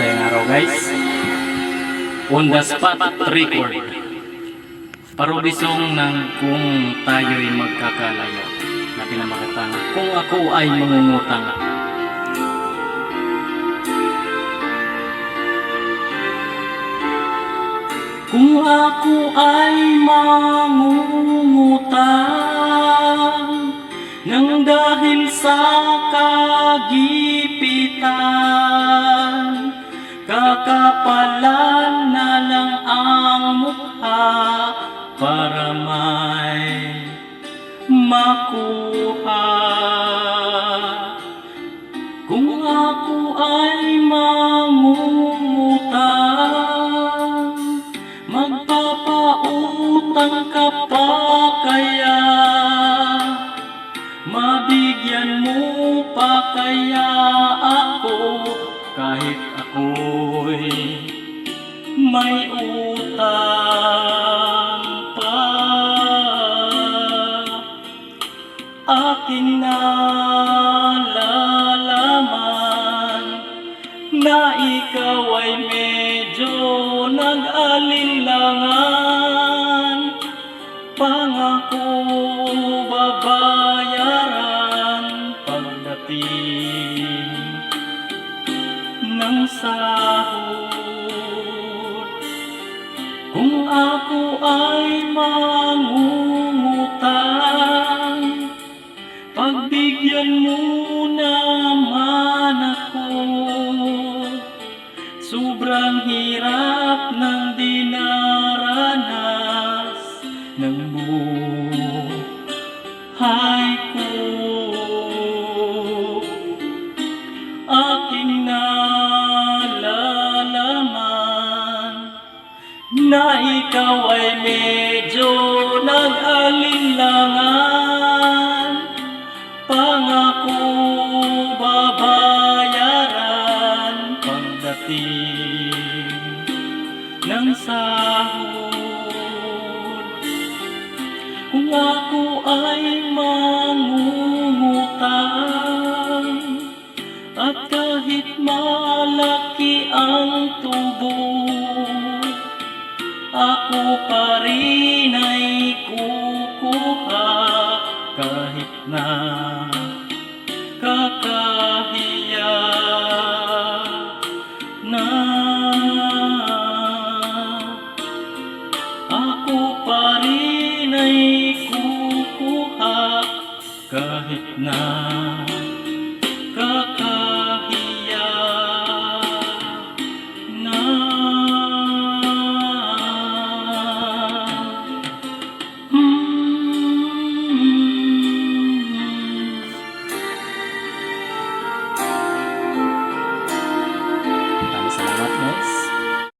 masayang araw guys. On the spot record. Parubisong ng kung tayo'y magkakalayo na pinamakatanga. Kung ako ay mangungutang. Kung ako ay mangungutang nang dahil sa kagipitan Kakapalan na lang ang mukha para may makuha. Kung ako ay mangungutang Magpapautang ka pa kaya? Mabigyan mo pa kaya ako kahit ako'y may utang pa. Aking nalalaman na ikaw ay medyo nag-alinlangan sahod Kung ako ay mangungutang Pagbigyan mo naman ako. Sobrang hirap ng dinaranas ng buhay Na ikaw ay medyo nag-alinlangan. Pangako babayaran. Pagdating ng sahod. Kung ako ay mangungutang At kahit malaki ang tubo ako pa rin ay kukuha kahit na kakahiya na. Ako pa rin ay kukuha kahit na